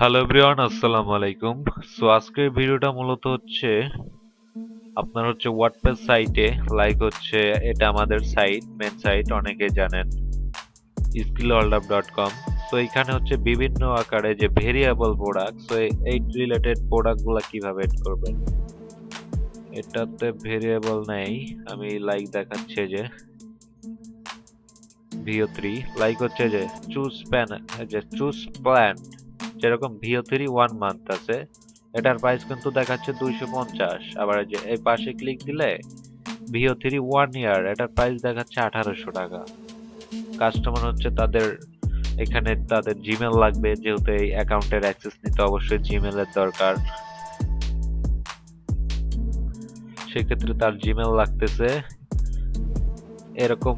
Hello everyone আসসালামু আলাইকুম so আজকের ভিডিওটা মূলত হচ্ছে আপনার হচ্ছে ওয়ার্ডপ্রেস সাইটে লাইক হচ্ছে এটা আমাদের সাইট মেন সাইট অনেকে জানেন skillholdup.com সো এখানে হচ্ছে বিভিন্ন আকারে যে ভেরিয়েবল প্রোডাক্ট সো এই রিলেটেড প্রোডাক্টগুলো কীভাবে এড করবেন? এটাতে ভেরিয়েবল নেই, আমি লাইক দেখাচ্ছে যে ভিও থ্রি লাইক হচ্ছে যে চুজ প্যান যে চুজ প্ল্যান যেরকম ভিও থ্রি ওয়ান মান্থ আছে, এটার প্রাইস কিন্তু দেখাচ্ছে দুইশো পঞ্চাশ। আবার যে এই পাশে ক্লিক দিলে ভিও থ্রি ওয়ান ইয়ার এটার প্রাইস দেখাচ্ছে আঠারোশো টাকা। কাস্টমার হচ্ছে তাদের, এখানে তাদের জিমেল লাগবে, যেহেতু এই অ্যাকাউন্টের অ্যাক্সেস নিতে অবশ্যই জিমেলের দরকার। সেক্ষেত্রে তার জিমেল লাগতেছে। এরকম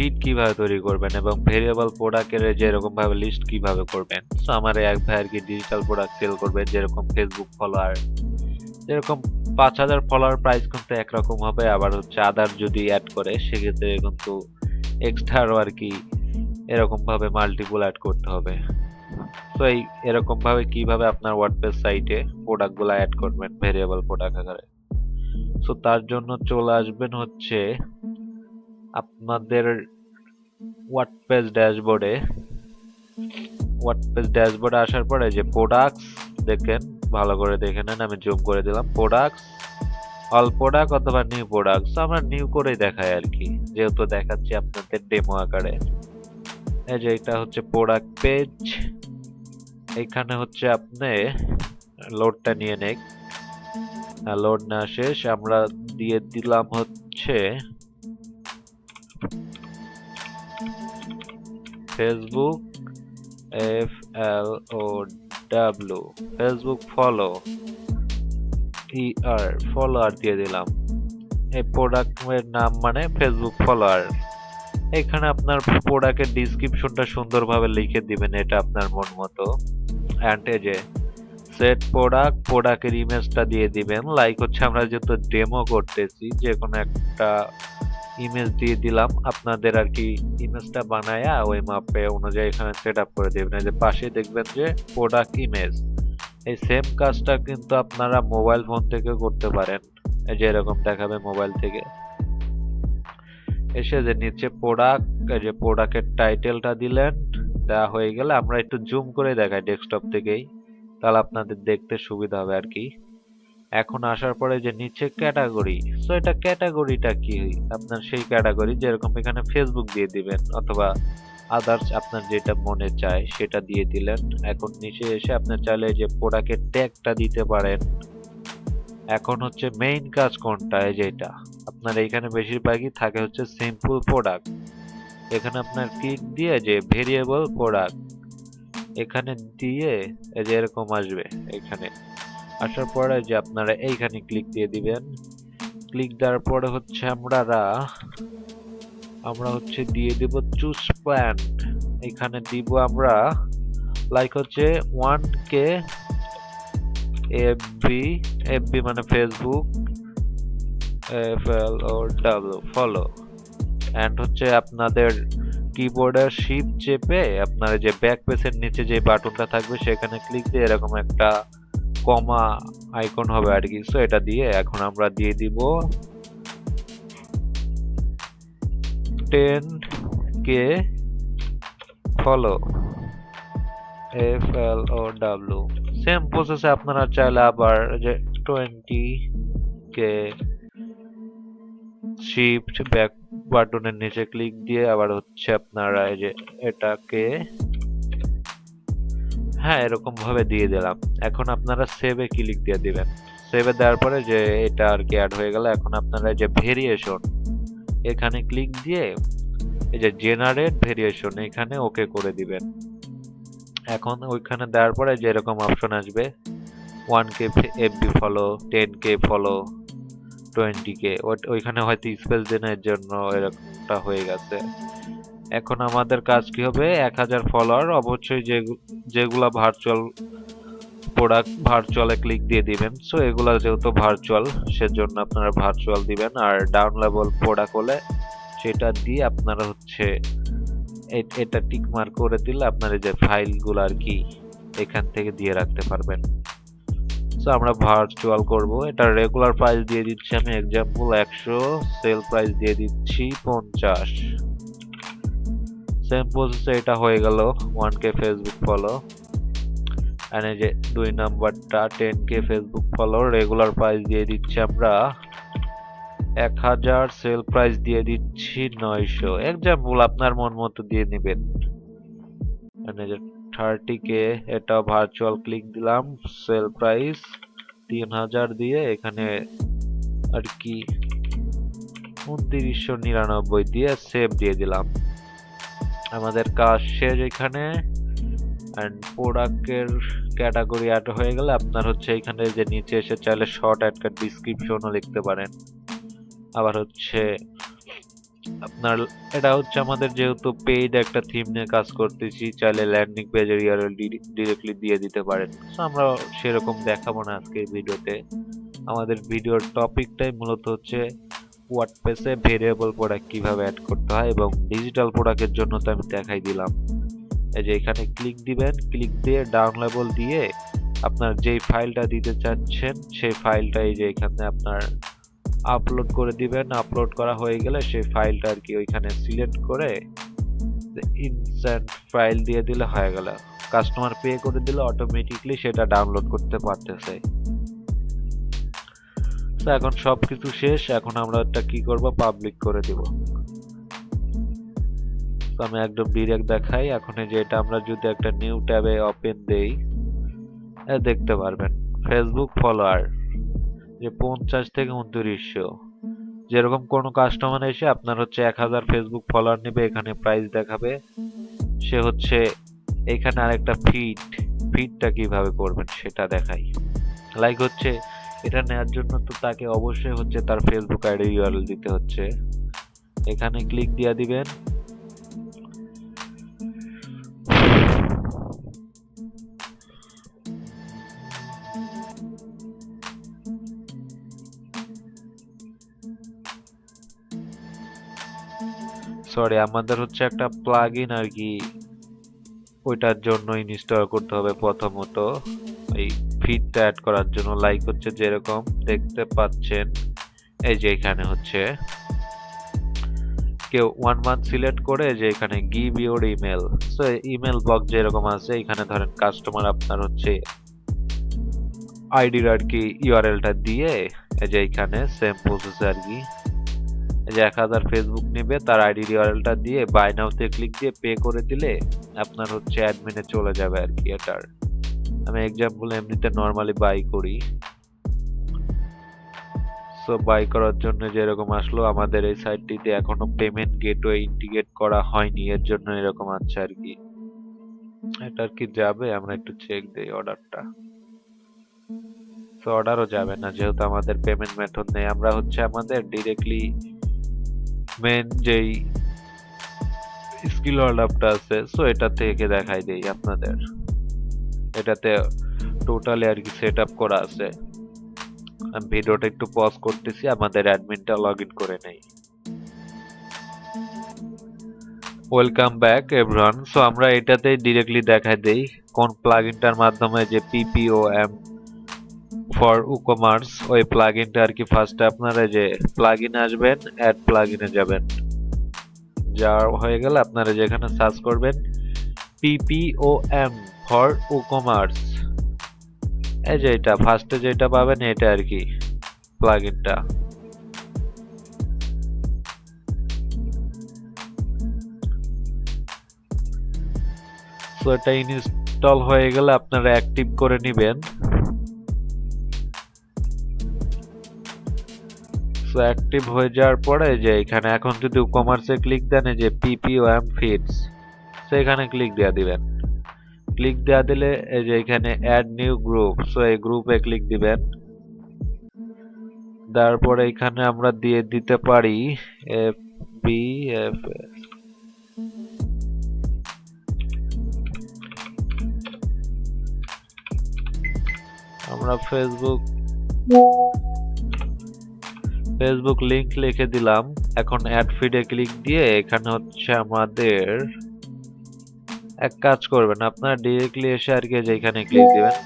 ফিড কীভাবে তৈরি করবেন এবং ভেরিয়েবল প্রোডাক্টের যে এরকম ভাবে লিস্ট কীভাবে করবেন? সো আমার এক ভাই আর কি ডিজিটাল প্রোডাক্ট সেল করবে, যেরকম ফেসবুক ফলোয়ার যেরকম পাঁচ হাজার ফলোয়ার প্রাইস কিন্তু একরকম হবে, আবার হচ্ছে আদার যদি অ্যাড করে, সেক্ষেত্রে কিন্তু এক্সট্রা আর কি এরকম ভাবে মাল্টিপল অ্যাড করতে হবে। তো এই এরকম ভাবে কীভাবে আপনার ওয়ার্ডপ্রেস সাইটে প্রোডাক্টগুলো অ্যাড করবেন ভেরিয়েবল প্রোডাক্ট আকারে? সো তার জন্য চলে আসবেন হচ্ছে আপনাদের ওয়ার্ডপ্রেস ড্যাশবোর্ডে ওয়ার্ডপ্রেস ড্যাশবোর্ডে আসার পরে যে প্রোডাক্টস দেখেন, ভালো করে দেখে নেন, আমি জুম করে দিলাম। প্রোডাক্টস অল প্রোডাক্ট অথবা নিউ প্রোডাক্টস আমরা নিউ করেই দেখাই আর কি। যেহেতু দেখাচ্ছি আপনাদের ডেমো আকারে। এই যে এটা হচ্ছে প্রোডাক্ট পেজ এখানে হচ্ছে আপনি লোডটা নিয়ে নেক। লোড না শেষ। আমরা দিয়ে দিলাম হচ্ছে Facebook F L O W Facebook follow ই আর ফলোয়ার দিয়ে দিলাম। এই প্রোডাক্টের নাম মানে ফেসবুক ফলোয়ার এখানে আপনার প্রোডাক্টের ডিসক্রিপশনটা সুন্দরভাবে লিখে দিবেন, এটা আপনার মন মতো। অ্যান্ড যে সেট প্রোডাক্ট প্রোডাক্টের ইমেজটা দিয়ে দিবেন। লাইক হচ্ছে আমরা যেহেতু ডেমো করতেছি যে কোনো একটা ইমেজ দিয়ে দিলাম। আপনাদের আর কি ইমেজটা বানায়া ওই মাপে অনুযায়ী এখানে সেট আপ করে দেবেন। এই যে পাশে দেখবেন যে প্রোডাক্ট ইমেজ এই সেম কাজটা কিন্তু আপনারা মোবাইল ফোন থেকে করতে পারেন। এই যে এরকম দেখাবে মোবাইল থেকে। এসে যে নিচে প্রোডাক্ট এই যে প্রোডাক্টের টাইটেলটা দিলেন দেওয়া হয়ে গেলে আমরা একটু জুম করে দেখাই ডেস্কটপ থেকেই। তাহলে আপনাদের দেখতে সুবিধা হবে আর কি। এখন আসার পরে যে নিচে ক্যাটাগরি সো এটা ক্যাটাগরিটা কি? আপনার সেই ক্যাটাগরি যেরকম এখানে ফেসবুক দিয়ে দিবেন অথবা আদার্স আপনার যেটা মনে চায় সেটা দিয়ে দিলেন। এখন নিচে এসে আপনার চাইলে যে প্রোডাক্টের ট্যাগটা দিতে পারেন। এখন হচ্ছে মেইন কাজ কোনটা? যেটা আপনার এখানে বেশিরভাগই থাকে হচ্ছে সিম্পল প্রোডাক্ট এখানে আপনার ক্লিক দিয়ে যে ভেরিয়েবল প্রোডাক্ট এখানে দিয়ে এই যে এরকম আসবে এখানে। আসার পরে যে আপনারা এইখানে ক্লিক দিয়ে দিবেন। ক্লিক দেওয়ার পরে হচ্ছে আমরা আমরা হচ্ছে দিয়ে দেব চুজ প্ল্যান এখানে দিব আমরা লাইক হচ্ছে ওয়ান কে এফবি এফবি মানে Facebook F L O W follow and হচ্ছে আপনাদের কিবোর্ডের শিপ চেপে আপনার যে ব্যাক পেসের নিচে যে বাটনটা থাকবে সেখানে ক্লিক দিয়ে এরকম একটা কমা আইকন হবে আর কি। সো এটা দিয়ে এখন আমরা দিয়ে দিব ten K follow F L O W same প্রসেসে আপনারা চাইলে আবার যে টোয়েন্টি কে শিফট ব্যাক বাটনের নিচে ক্লিক দিয়ে আবার হচ্ছে আপনারা এই যে এটাকে হ্যাঁ এরকম ভাবে দিয়ে দিলাম। এখন আপনারা সেভে ক্লিক দিয়ে দিবেন। সেভে দেওয়ার পরে যে এটা আর কি অ্যাড হয়ে গেল, এখন আপনারা যে ভেরিয়েশন এখানে ক্লিক দিয়ে এই যে জেনারেট ভেরিয়েশন এখানে ওকে করে দিবেন। এখন ওইখানে দেওয়ার পরে যে এরকম অপশন আসবে one K FB follow ten K follow twenty K ওইখানে হয়তো স্পেস দিনের জন্য এরকমটা হয়ে গেছে। এখন আমাদের কাজ কি হবে? এক হাজার ফলোয়ার অবশ্যই যেগুলা ভার্চুয়াল প্রোডাক্ট ভার্চুয়ালে ক্লিক দিয়ে দিবেন। সো এগুলা যেহেতু ভার্চুয়াল সেজন্য আপনারা ভার্চুয়াল দিবেন। আর ডাউন লেভেল প্রোডাক্ট হলে সেটা দিয়ে আপনারা হচ্ছে এটা টিক মার্ক করে দিলে আপনার এই যে ফাইলগুলো আর কি এখান থেকে দিয়ে রাখতে পারবেন। সো আমরা ভার্চুয়াল করব। এটা রেগুলার প্রাইস দিয়ে দিচ্ছি। আমি এক্সাম্পল একশো সেল প্রাইস দিয়ে দিচ্ছি পঞ্চাশ। সেম প্রসেসে এটা হয়ে গেল one K Facebook follow and এই যে দুই নাম্বারটা ten K Facebook follow regular price দিয়ে দিচ্ছি আমরা। এক হাজার সেল প্রাইস দিয়ে দিচ্ছি নয়শো। এক্সাম্পল আপনার মন মতো দিয়ে নেবেন। থার্টি কে এটা ভার্চুয়াল ক্লিক দিলাম সেল প্রাইস তিন হাজার দিয়ে, এখানে আর কি, উনত্রিশশো নিরানব্বই দিয়ে সেভ দিয়ে দিলাম। আমাদের কাজ শেষ এখানে। অ্যান্ড প্রোডাক্টের ক্যাটাগরি অ্যাড হয়ে গেলে আপনার হচ্ছে এখানে যে নিচে এসে চাইলে শর্ট অ্যাড ডিসক্রিপশনও লিখতে পারেন। আবার হচ্ছে আপনার, এটা হচ্ছে আমাদের যেহেতু পেইড একটা থিম নিয়ে কাজ করতেছি, চাইলে ল্যান্ডিং পেজের ইউআরএল ডিরেক্টলি দিয়ে দিতে পারেন। আমরা সেরকম দেখাবো না আজকে ভিডিওতে আমাদের ভিডিওর টপিকটাই মূলত হচ্ছে ওয়ার্ডপ্রেসে ভেরিয়েবল প্রোডাক্ট কীভাবে অ্যাড করতে হয় এবং ডিজিটাল প্রোডাক্টের জন্য তো আমি দেখাই দিলাম। এই যে এখানে ক্লিক দিবেন ক্লিক দিয়ে ডাউন লেভেল দিয়ে আপনার যেই ফাইলটা দিতে চাচ্ছেন, সেই ফাইলটা এই যে এখানে আপনার আপলোড করে দিবেন। আপলোড করা হয়ে গেলে সেই ফাইলটা আর কি ওইখানে সিলেক্ট করে ইনস্ট্যান্ট ফাইল দিয়ে দিলে হয়ে গেল। কাস্টমার পে করে দিলে অটোমেটিকলি সেটা ডাউনলোড করতে পারতেছে। তো এখন সবকিছু শেষ, এখন আমরা এটা কি করব? পাবলিক করে দিব। তো আমি একদম ডিরেক্ট দেখাই। এখন যে এটা আমরা যদি একটা নিউ ট্যাবে ওপেন দেই দেখতে পারবেন। ফেসবুক ফলোয়ার যে পঞ্চাশ থেকে উনত্রিশশো। যেরকম কোনো কাস্টমার এসে আপনার হচ্ছে এক হাজার ফেসবুক ফলোয়ার নেবে, এখানে প্রাইস দেখাবে। সে হচ্ছে এখানে আরেকটা ফিট ফিটটা কীভাবে করবেন সেটা দেখাই। লাইক হচ্ছে এটা নেওয়ার জন্য তো তাকে অবশ্যই হচ্ছে তার ফেসবুক আইডি ইউআরএল দিতে হচ্ছে। এখানে ক্লিক দিয়ে দিবেন। সরি আমাদের হচ্ছে একটা প্লাগ ইন আর কি, ওইটার জন্য ইনস্টল করতে হবে প্রথমত। এই ফিডটা অ্যাড করার জন্য লাইক হচ্ছে যেরকম দেখতে পাচ্ছেন। এই যে এখানে হচ্ছে কেউ ওয়ান মান্থ সিলেক্ট করে যে এখানে give your email so email box যেরকম আছে, এখানে ধরেন কাস্টমার আপনার হচ্ছে আইডির আর কি ইউআরএলটা দিয়ে এই যে এখানে সেম প্রসেস আর কি এই যে এক হাজার ফেসবুক নেবে, তার আইডি ইউআরএলটা দিয়ে বাই নাওতে ক্লিক দিয়ে পে করে দিলে আপনার হচ্ছে অ্যাডমিনে চলে যাবে আর কি এটার। আমি এক্সাম্পল এমনিতে নর্মালি বাই করি। সো বাই করার জন্য যেরকম আসলো, আমাদের এই সাইটটিতে এখনও পেমেন্ট গেটওয়ে ইন্টিগ্রেট করা হয়নি, এর জন্য এরকম আছে আর কি। এটা আর কি যাবে, আমরা একটু চেক দেই অর্ডারটা সো অর্ডারও যাবে না, যেহেতু আমাদের পেমেন্ট মেথড নেই। আমরা হচ্ছে আমাদের ডিরেক্টলি মেন যেই স্কিল অর্ডারটা আছে সো এটা থেকে দেখাই দেই আপনাদের। এটাতে টোটালি আর কি সেট আপ করা আছে। আমি ভিডিওটা একটু পজ করতেছি, আমাদের অ্যাডমিনটা লগ ইন করে নেই। ওয়েলকাম ব্যাক এভরিওয়ান সো আমরা এটাতেই ডিরেক্টলি দেখাই দেই, কোন প্লাগইনটার মাধ্যমে যে পিপিওএম ফর উকমার্স ওই প্লাগইনটা আর কি ফার্স্টে আপনারা যে প্লাগইন আসবেন অ্যাড প্লাগইনে যাবেন। যা হয়ে গেলে আপনারা যেখানে সার্চ করবেন পিপিওএম ফর উকমার্স এই যে এটা ফার্স্টে যেটা পাবেন এটা আর কি প্লাগইনটা সো এটা ইনস্টল হয়ে গেলে আপনারা অ্যাক্টিভ করে নেবেন। সো অ্যাক্টিভ হয়ে যাওয়ার পরে যে এখানে এখন যদি কমার্সে ক্লিক দেন যে পিপিওএম ফিডস সো এখানে ক্লিক দেওয়া দিবেন। ক্লিক দেওয়া দিলে এই যে এখানে অ্যাড নিউ গ্রুপ সো এই গ্রুপে ক্লিক দিবেন। তারপরে এখানে আমরা দিয়ে দিতে পারি এফ বি এফ আমরা ফেসবুক ফেসবুক লিংক লিখে দিলাম। এখন অ্যাড ফিডে ক্লিক দিয়ে এখানে হচ্ছে আমাদের এক কাজ করবেন, আপনারা ডিরেক্টলি এসে আর কি যেখানে ক্লিক দিবেন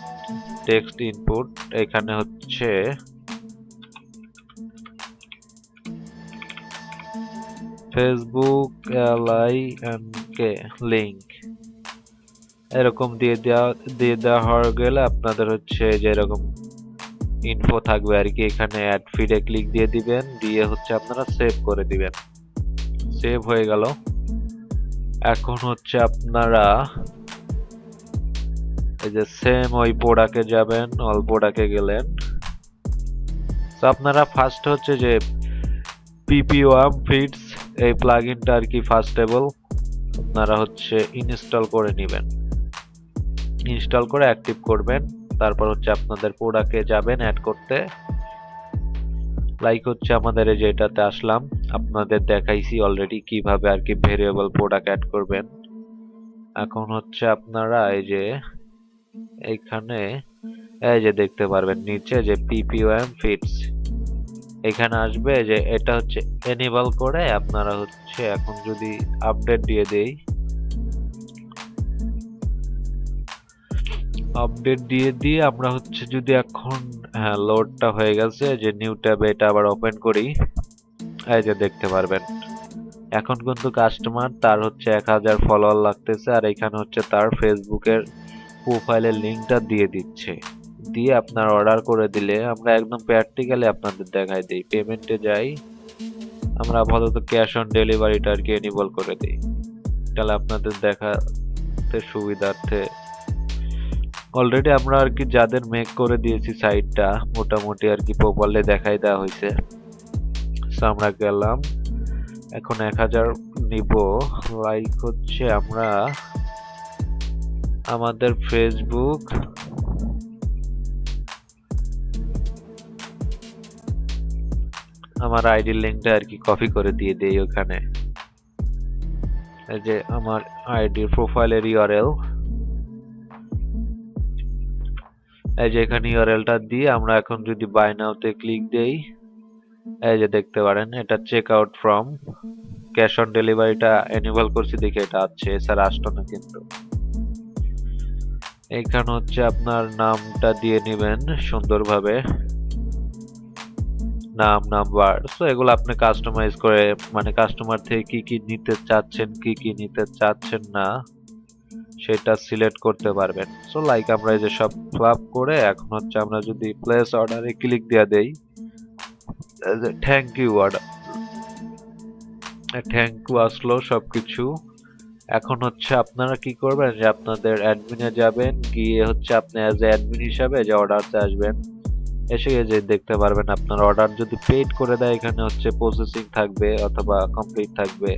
টেক্সট ইনপুট এখানে হচ্ছে Facebook LI and K link এরকম দিয়ে দেওয়া দিয়ে দেওয়া হয়ে গেলে আপনাদের হচ্ছে যে এরকম ইনফো থাকবে আর কি, এখানে অ্যাড ফিডে ক্লিক দিয়ে দিবেন, দিয়ে হচ্ছে আপনারা সেভ করে দিবেন। সেভ হয়ে গেল। এখন হচ্ছে আপনারা এই যে সেম ওই প্রোডাক্টে যাবেন অল প্রোডাক্টে গেলেন। তো আপনারা ফার্স্ট হচ্ছে যে পিপিওয়াম ফিটস এই প্লাগ প্লাগইনটা আর কি ফার্স্টেবল আপনারা হচ্ছে ইনস্টল করে নেবেন। ইনস্টল করে অ্যাক্টিভ করবেন, তারপর হচ্ছে আপনাদের প্রোডাক্টে যাবেন অ্যাড করতে। লাইক হচ্ছে আমাদের এই যে এটাতে আসলাম, আপনাদের দেখাইছি অলরেডি কীভাবে আর কি ভেরিয়েবল প্রোডাক্ট অ্যাড করবেন। এখন হচ্ছে আপনারা এই যে এইখানে এই যে দেখতে পারবেন নিচে যে পিপিওএম ফিটস এখানে আসবে যে এটা হচ্ছে এনেবল করে আপনারা হচ্ছে এখন যদি আপডেট দিয়ে দেই আপডেট দিয়ে দিয়ে আমরা হচ্ছে যদি এখন হ্যাঁ লোডটা হয়ে গেছে, যে নিউ ট্যাবে এটা আবার ওপেন করি, এই যে দেখতে পারবেন। এখন কিন্তু কাস্টমার তার হচ্ছে এক হাজার ফলোয়ার লাগতেছে আর এখানে হচ্ছে তার ফেসবুকের প্রোফাইলের লিঙ্কটা দিয়ে দিচ্ছে। দিয়ে আপনার অর্ডার করে দিলে আমরা একদম প্র্যাকটিক্যালি আপনাদের দেখাই দিই। পেমেন্টে যাই, আমরা আপাতত ক্যাশ অন ডেলিভারিটা আর কি এনেবল করে দিই। তাহলে আপনাদের দেখাতে সুবিধার্থে অলরেডি আমরা আর কি যাদের মেক করে দিয়েছি সাইডটা মোটামুটি আর কি প্রপারলি দেখাই দেওয়া হয়েছে। আমরা গেলাম। এখন এক হাজার নিব। লাইক হচ্ছে আমরা আমাদের ফেসবুক আমার আইডি লিঙ্কটা আর কি কপি করে দিয়ে দেই ওখানে। এই যে আমার আইডি প্রোফাইলের ইউআরএল এই যে এখানে ইউআরএলটা দিয়ে আমরা এখন যদি বাই নাওতে ক্লিক দেই, এই যে দেখতে পারেন, এটা check out from cash on ডেলিভারিটা এনেবল করছি দেখে এটা আছে এছাড়া আসতো না কিন্তু। এখানে হচ্ছে আপনার নামটা দিয়ে নেবেন সুন্দরভাবে। নাম নাম্বার সো এগুলো আপনি কাস্টমাইজ করে মানে কাস্টমার থেকে কি কি নিতে চাচ্ছেন, কি কি নিতে চাচ্ছেন না সেটা সিলেক্ট করতে পারবেন। সো লাইক আমরা এই যে সব ফ্লাপ করে এখন হচ্ছে আমরা যদি প্লেস অর্ডারে ক্লিক দিয়ে দেই thank you order thank you আসলো সবকিছু। এখন হচ্ছে আপনারা কি করবেন যে আপনাদের অ্যাডমিনে যাবেন, গিয়ে হচ্ছে আপনি অ্যাজ এ অ্যাডমিন হিসাবে যে অর্ডারতে আসবেন, এসে যে দেখতে পারবেন আপনার অর্ডার যদি পেড করে দেয়, এখানে হচ্ছে প্রসেসিং থাকবে অথবা কমপ্লিট থাকবে।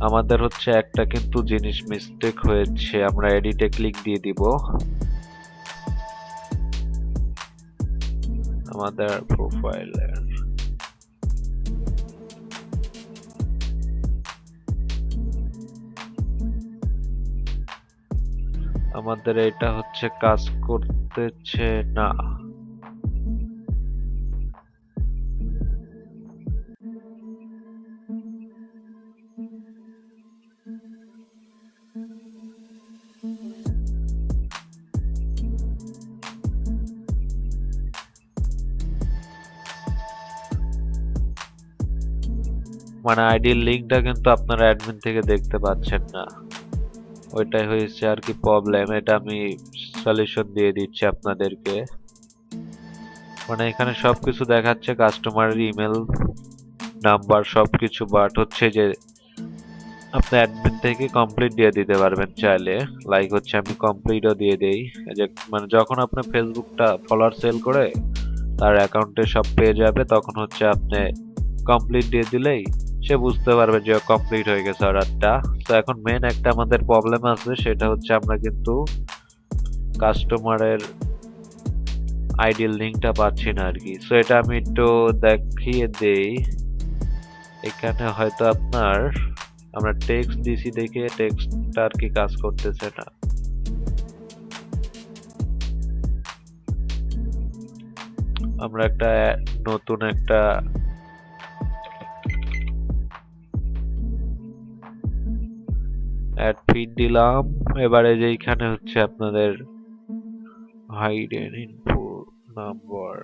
আমাদের হচ্ছে একটা কিন্তু জিনিস মিস্টেক হয়েছে, আমরা এডিটে ক্লিক দিয়ে দিব। আমাদের প্রোফাইলের আমাদের এটা হচ্ছে কাজ করতেছে না। মানে আইডির লিঙ্কটা কিন্তু আপনারা অ্যাডমিন থেকে দেখতে পাচ্ছেন না। ওইটাই হয়েছে আর কি প্রবলেম এটা আমি সলিউশন দিয়ে দিচ্ছি আপনাদেরকে। মানে এখানে সবকিছু দেখাচ্ছে কাস্টমারের ইমেল নাম্বার সবকিছু বাট হচ্ছে যে আপনি অ্যাডমিন থেকে কমপ্লিট দিয়ে দিতে পারবেন চাইলে। লাইক হচ্ছে আমি কমপ্লিটও দিয়ে দেই। যে মানে যখন আপনি ফেসবুকটা ফলোয়ার সেল করে, তার অ্যাকাউন্টে সব পেয়ে যাবে, তখন হচ্ছে আপনি কমপ্লিট দিয়ে দিলেই সে বুঝতে পারবে যে কমপ্লিট হয়ে গেছে অর্ডারটা তো এখন মেন একটা আমাদের প্রবলেম আছে, সেটা হচ্ছে আমরা কিন্তু কাস্টমারের আইডিয়াল লিঙ্কটা পাচ্ছি না আর কি সো এটা আমি একটু দেখিয়ে দেই। এখানে হয়তো আপনার, আমরা টেক্সট দিছি দেখে টেক্সটটা আর কি কাজ করতেছে না। আমরা একটা নতুন একটা অ্যাড ফিড দিলাম। এবারে যে এইখানে হচ্ছে আপনাদের হাইডেন ইনপুট নাম্বার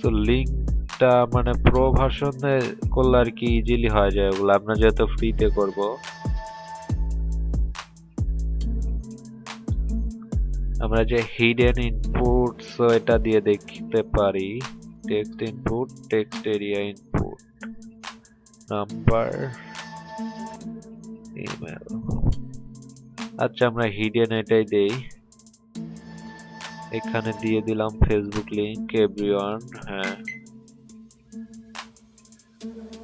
তো লিঙ্কটা মানে প্রো ভার্সনে করলে আর কি ইজিলি হয়ে যায় ওগুলো। আমরা যেহেতু ফ্রিতে করব। আমরা যে হিডেন ইনপুট সো এটা দিয়ে দেখতে পারি। Text input text area input number আচ্ছা আমরা হিডেন এটাই দেই। এখানে দিয়ে দিলাম ফেসবুক লিংক এভরিওয়ান হ্যাঁ।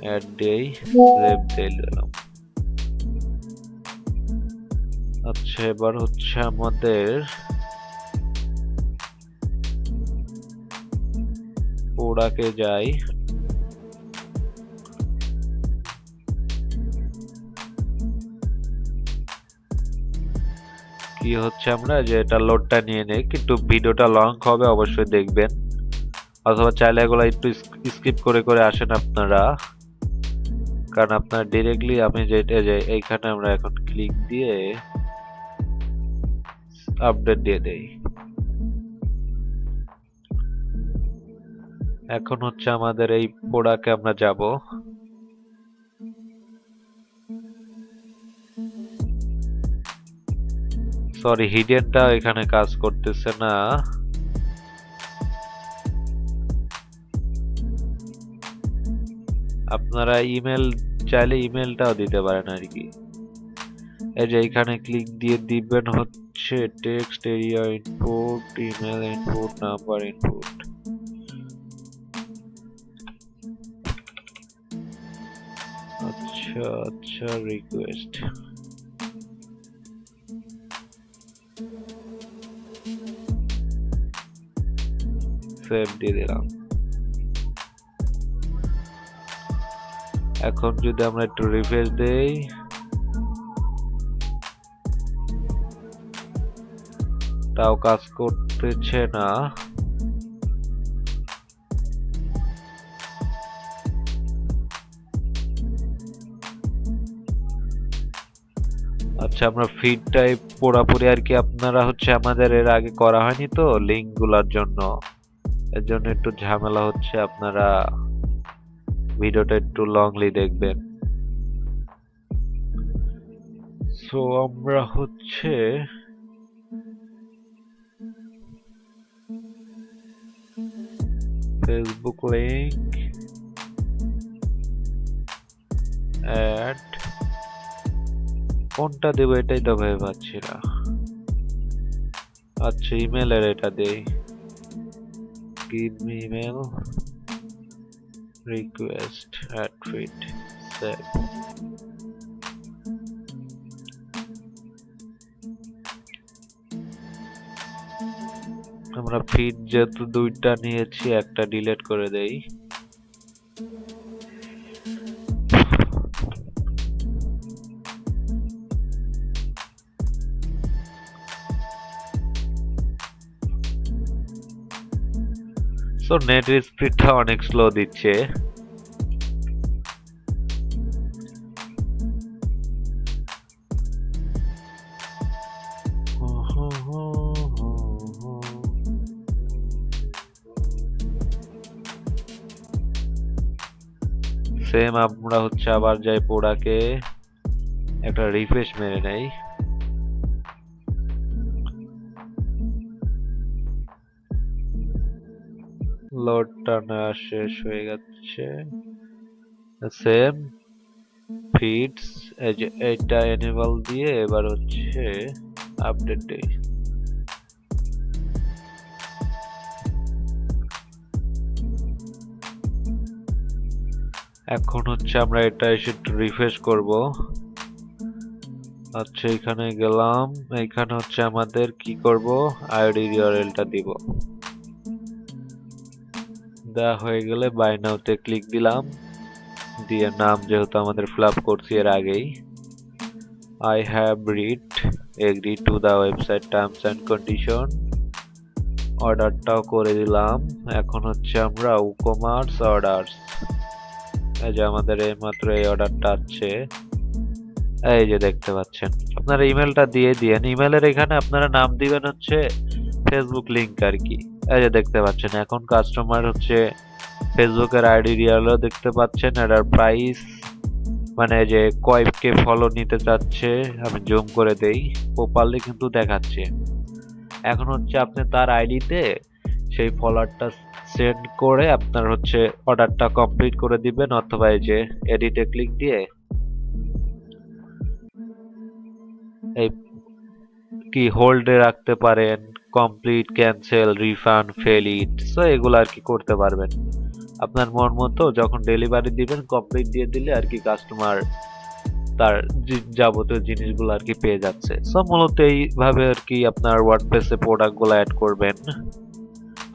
অ্যাড দেই সেভ দিয়ে দিলাম। আচ্ছা এবার হচ্ছে আমাদের ওড়াকে যাই। কি হচ্ছে আমরা, যে এটা লোডটা নিয়ে নেই, কিন্তু ভিডিওটা লং হবে, অবশ্যই দেখবেন। অথবা চাইলে এগুলো একটু স্কিপ করে করে আসেন আপনারা। কারণ আপনার ডিরেক্টলি আমি যেটা যে, এইখানে আমরা এখন ক্লিক দিয়ে আপডেট দিয়ে দেই। এখন হচ্ছে আমাদের এই পোড়াকে আমরা যাব। সরি হিডেনটা এখানে কাজ করতেছে না। আপনারা ইমেল চাইলে ইমেলটাও দিতে পারেন আর কি। এই যে এখানে ক্লিক দিয়ে দিবেন হচ্ছে text area input email input number input আচ্ছা আচ্ছা রিকোয়েস্ট সেভ দিয়ে দিলাম। এখন যদি আমরা একটু রিফ্রেশ দেই। তাও কাজ করতেছে না। আচ্ছা আমরা ফিড টাইপ পুরাপুরি আর কি আপনারা হচ্ছে আমাদের এর আগে করা হয়নি তো লিঙ্কগুলার জন্য? এর জন্য একটু ঝামেলা হচ্ছে, আপনারা ভিডিওটা একটু লংলি দেখবেন। সো আমরা হচ্ছে ফেসবুক লিংক অ্যাড কোনটা দেবো এটাই তো ভেবে পাচ্ছি না। আচ্ছা ইমেলের এটা দেই। Give me email request at tweet save আমরা ফিড যেহেতু দুইটা নিয়েছি একটা ডিলিট করে দেই সো নেট স্পিডটা অনেক স্লো দিচ্ছে। সেম আমরা হচ্ছে আবার যাই পোড়াকে। একটা রিফ্রেশ মেরে নেই। লোডটা না শেষ হয়ে যাচ্ছে সেম ফিডস এটা এনেবল দিয়ে, এবার হচ্ছে আপডেট এখন হচ্ছে আমরা এটা এসে রিফ্রেশ করব। আচ্ছা এখানে গেলাম। এখানে হচ্ছে আমাদের কি করব? আইডি ইউআরএলটা দিব। দেওয়া হয়ে গেলে বাই নাওতে ক্লিক দিলাম। দিয়ে নাম যেহেতু আমাদের ফিল করছি এর আগেই। I have read agree to the website terms and condition অর্ডারটাও করে দিলাম। এখন হচ্ছে আমরা উকমার্স অর্ডারস এই যে আমাদের এই মাত্র এই অর্ডারটা আছে এই যে দেখতে পাচ্ছেন। আপনারা ইমেলটা দিয়ে দিয়েন। ইমেলের এখানে আপনারা নাম দিবেন হচ্ছে ফেসবুক লিঙ্ক আর কি। এই যে দেখতে পাচ্ছেন, এখন কাস্টমার হচ্ছে ফেসবুকের আইডি রিয়ালও দেখতে পাচ্ছেন এটার প্রাইস মানে যে কয়েককে ফলো নিতে চাচ্ছে, আমি জুম করে দেই প্রপারলি কিন্তু দেখাচ্ছে। এখন হচ্ছে আপনি তার আইডিতে সেই ফলোয়ারটা সেন্ড করে আপনার হচ্ছে অর্ডারটা কমপ্লিট করে দিবেন, অথবা এই যে এডিটে ক্লিক দিয়ে এই কি হোল্ডে রাখতে পারেন complete cancel refund fail it so এগুলো আর কি করতে পারবেন। আপনার মন মতো যখন ডেলিভারি দিবেন কমপ্লিট দিয়ে দিলে আর কি কাস্টমার তার যাবতীয় জিনিসগুলো আর কি পেয়ে যাচ্ছে। সো মূলত এইভাবে আর কি আপনার ওয়ার্ডপ্রেসে প্রোডাক্টগুলো অ্যাড করবেন।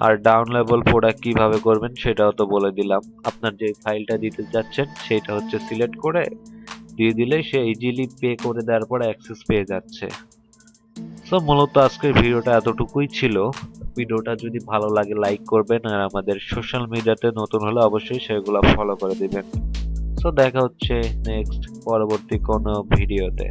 আর ডাউন লেভেল প্রোডাক্ট কীভাবে করবেন সেটাও তো বলে দিলাম। আপনার যে ফাইলটা দিতে যাচ্ছেন সেটা হচ্ছে সিলেক্ট করে দিয়ে দিলে সে ইজিলি পে করে দেওয়ার পরে অ্যাক্সেস পেয়ে যাচ্ছে। সো মূলত আজকের ভিডিওটা এতটুকুই ছিল। ভিডিওটা যদি ভালো লাগে লাইক করবেন আর আমাদের সোশ্যাল মিডিয়াতে নতুন হলে অবশ্যই সেগুলো ফলো করে দিবেন। সো দেখা হচ্ছে নেক্সট পরবর্তী কোনো ভিডিওতে